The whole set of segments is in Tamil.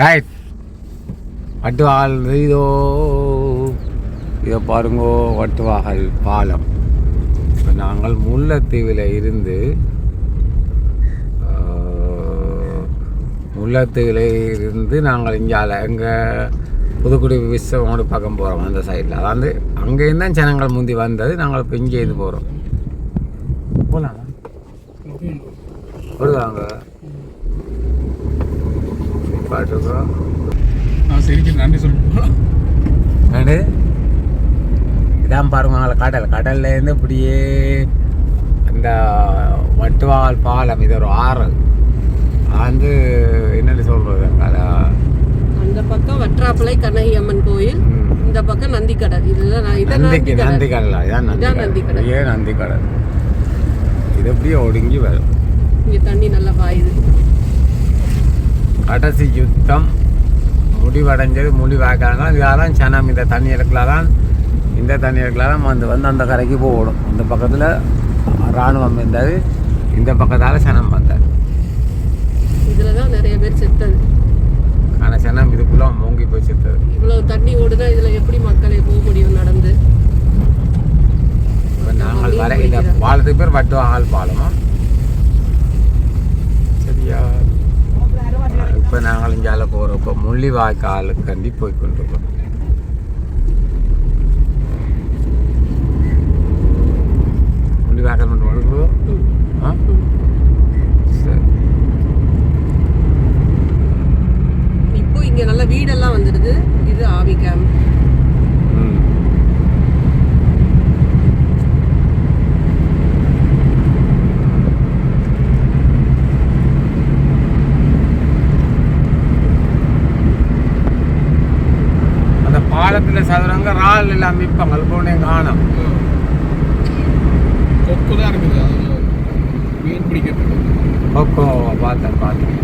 ரைட் வட்டுவாகல் இதோ இதை பாருங்கோ வட்டுவாகல் பாலம். இப்போ நாங்கள் முல்லைத்தீவில் இருந்து முல்லைத்தீவில் இருந்து நாங்கள் இங்கால எங்கள் புதுக்குடி விஸ்வமோடு பக்கம் போகிறோம் அந்த சைடில் அதாவது அங்கேருந்து தான் ஜனங்கள் முந்தி வந்தது நாங்கள் இப்போ இங்கேருந்து போகிறோம் போகலாமா வருவாங்க நான் சரிக்கு நன்றி இதான் பாருங்க கடல். கடல்ல இருந்து இப்படியே அந்த வட்டுவால் பாலம் இது ஒரு ஆறு வந்து என்னன்னு சொல்றது அத அந்த பக்கம் வற்றாப்பளை கண்ணகி அம்மன் கோயில் இந்த பக்கம் நந்திக்கடல். இதுல நந்திக்கு நந்தி கடல் இதான் நந்தி இதான் கடல் நந்தி கடல். அப்படியே நந்தி கடல் இது அப்படியே ஒடுங்கி வரும். இங்க தண்ணி நல்லா பாயுது. கடைசி யுத்தம். முடிவடைஞ்சது முடிவாக்காங்க இதெல்லாம் சனம். இந்த தண்ணி எடுக்கலாம் இந்த தண்ணி எடுக்கலாம் வந்து வந்து அந்த கரைக்கு போகணும். இந்த பக்கத்தில் இராணுவம் இருந்தது இந்த பக்கத்தால் சனம் வந்தார் இதுல தான் நிறைய பேர் செத்தது. ஆனால் சனம் இதுக்குள்ளே மூங்கி போய் செத்தது. இவ்வளவு தண்ணி ஓடுனா இதுல எப்படி மக்களே போக முடியும் நடந்து? இப்போ நாங்கள் வர இந்த பாலத்துக்கு பேர் வட்டுவாங்கல் பாலமா? இப்போ நாங்கள் இங்கால போகிறப்போ இப்போ முள்ளிவாய்க்காலுக்கு கண்டி போய் கொண்டிருக்கோம். முள்ளிவாய்க்கால் மட்டும் வருகிறோம் ஆ? சரி. இப்போ இங்கே நல்ல வீடெல்லாம் வந்துடுது. இது ஆவி கேம்ப். அந்த பாலத்தில் சதுரங்க ரால் எல்லாம் விற்பாங்க. போனே காணும். கொக்கு தான் இருக்குது. மீன் பிடிக்கிறது கொக்கோ பார்த்தேன் பார்த்தேன்.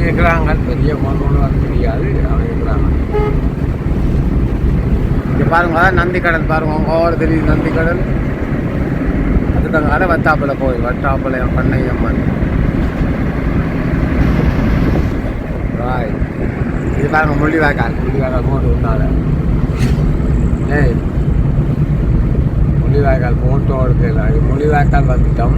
இருக்கிறாங்க. பெரிய வந்து தெரியாது. அவங்க இருக்கிறாங்க இங்கே பாருங்க நந்தி கடல் பாருங்க ஓர தெரியுது நந்தி கடல் அதுக்கு அங்கே வத்தாப்பளை கோயில் வட்டாப்பளையம் பண்ணையம்மன் ராய் இது பாருங்க முள்ளிவாய்க்கால் முள்ளிவாய்க்கால் போட்டு உன்னால ஏய் முள்ளிவாய்க்கால் போட்டோ எடுக்கல. இது முள்ளிவாய்க்கால் வந்துட்டோம்.